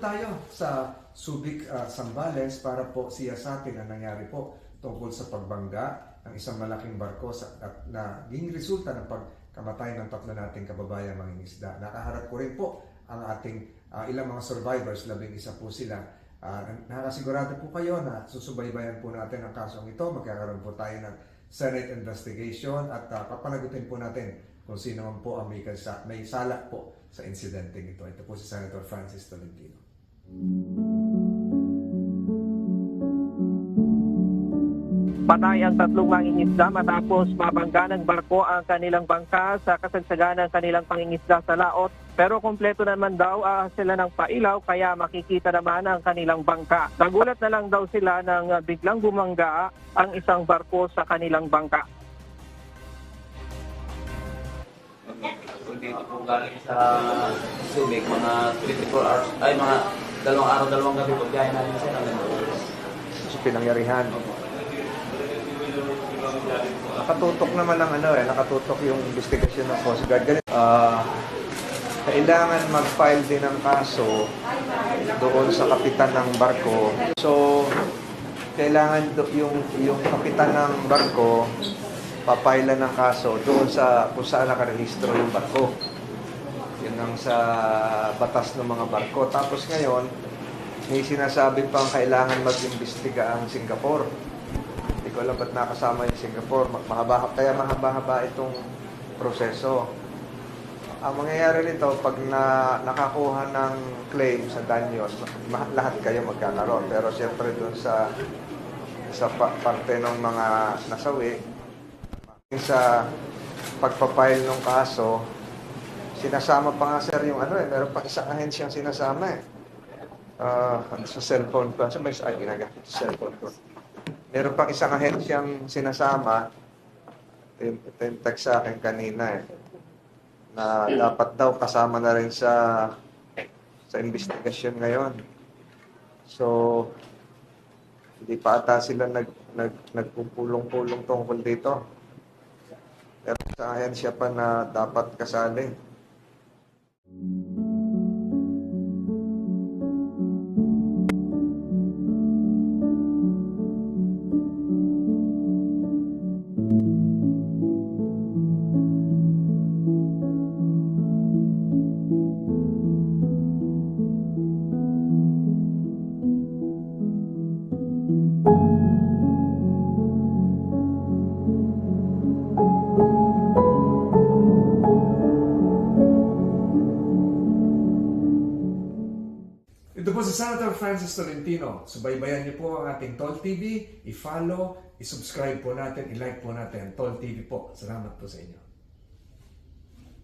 tayo sa Subic uh, Sambales para po siya sa atin ang nangyari po tungkol sa pagbangga ng isang malaking barko sa, at na naging resulta ng pagkamatay ng tatlo nating kababayan mga isda. Nakaharap ko rin po ang ating uh, ilang mga survivors, labing isa po sila. Uh, nakasigurado po kayo na susubaybayan po natin ang kasong ito. Magkakaroon po tayo ng Senate investigation at uh, papanagutin po natin kung sino man po ang may, may sala po sa insidente ito. Ito po si Senator Francis Tolentino. Patay ang tatlong mangingisda matapos mabangga ng barko ang kanilang bangka sa kasagsagan ng kanilang pangingisda sa laot. Pero kompleto naman daw ah, sila ng pailaw kaya makikita naman ang kanilang bangka. Nagulat na lang daw sila nang ah, biglang bumangga ang isang barko sa kanilang bangka. Dito po galing sa Subic, mga 24 hours, ay mga dalawang araw, dalawang gabi po, biyahe natin sa hanggang doon. sa pinangyarihan. Nakatutok naman ang ano eh, nakatutok yung investigation ng Coast Guard. Ganito, ah, kailangan mag-file din ng kaso doon sa kapitan ng barko. So, kailangan do, yung yung kapitan ng barko papailan ng kaso doon sa kung saan nakarehistro yung barko. Yun ang sa batas ng mga barko. Tapos ngayon, may sinasabi pang kailangan mag-imbestiga ang Singapore. Hindi ko alam ba't nakasama yung Singapore. Ma- Mahaba, kaya mahaba-haba itong proseso. Ang mangyayari nito, pag na, nakakuha ng claim sa danyon, ma- lahat kayo magkakaroon. Pero siyempre doon sa sa pa- parte ng mga nasawi, sa pagpapile ng kaso, sinasama pa nga sir yung ano eh, meron pa isang ahensyang sinasama eh. Ano sa cellphone ko. Ba yung ay, ginagamit sa cellphone ko? Meron pang isang ahensyang sinasama. Ito yung text sa akin kanina eh. Na dapat daw kasama na rin sa sa investigasyon ngayon. So, hindi pa ata sila nag, nag, nagpupulong-pulong tungkol dito. Pero sa ahensya pa na dapat kasali. Ito po si Senator Francis Tolentino. Subaybayan niyo po ang ating Tol TV. I-follow, i-subscribe po natin, i-like po natin. Tol TV po. Salamat po sa inyo.